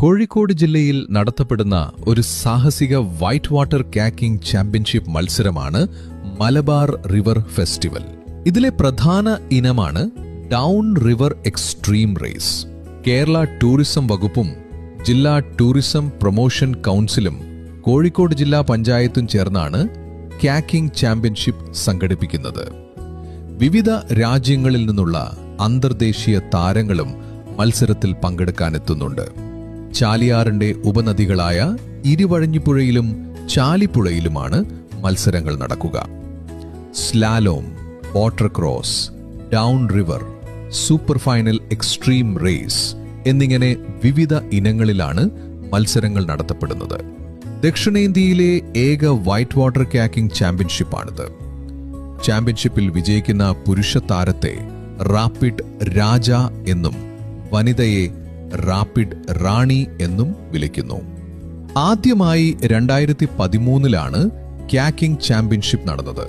കോഴിക്കോട് ജില്ലയിൽ നടത്തപ്പെടുന്ന ഒരു സാഹസിക വൈറ്റ് വാട്ടർ കാക്കിംഗ് ചാമ്പ്യൻഷിപ്പ് മത്സരമാണ് മലബാർ റിവർ ഫെസ്റ്റിവൽ. ഇതിലെ പ്രധാന ഇനമാണ് down river extreme race. Kerala tourism വകുപ്പും ജില്ലാ ടൂറിസം പ്രൊമോഷൻ കൗൺസിലും കോഴിക്കോട് ജില്ലാ പഞ്ചായത്തും ചേർന്നാണ് കാക്കിംഗ് ചാമ്പ്യൻഷിപ്പ് സംഘടിപ്പിക്കുന്നത്. വിവിധ രാജ്യങ്ങളിൽ നിന്നുള്ള അന്തർദേശീയ താരങ്ങളും മത്സരത്തിൽ പങ്കെടുക്കാനെത്തുന്നുണ്ട്. ചാലിയാറിന്റെ ഉപനദികളായ ഇരുവഴഞ്ഞിപ്പുഴയിലും ചാലിപ്പുഴയിലുമാണ് മത്സരങ്ങൾ നടക്കുക. Slalom water cross down river super final extreme race എന്നിങ്ങനെ വിവിധ ഇനങ്ങളിലാണ് മത്സരങ്ങൾ നടത്തപ്പെടുന്നത്. ദക്ഷിണേന്ത്യയിലെ ഏക വൈറ്റ് വാട്ടർ കാക്കിംഗ് ചാമ്പ്യൻഷിപ്പാണിത്. ചാമ്പ്യൻഷിപ്പിൽ വിജയിക്കുന്ന പുരുഷ താരത്തെ റാപ്പിഡ് രാജ എന്നും വനിതയെ റാപ്പിഡ് റാണി എന്നും വിളിക്കുന്നു. ആദ്യമായി രണ്ടായിരത്തി പതിമൂന്നിലാണ് ക്യാക്കിംഗ് ചാമ്പ്യൻഷിപ്പ് നടന്നത്.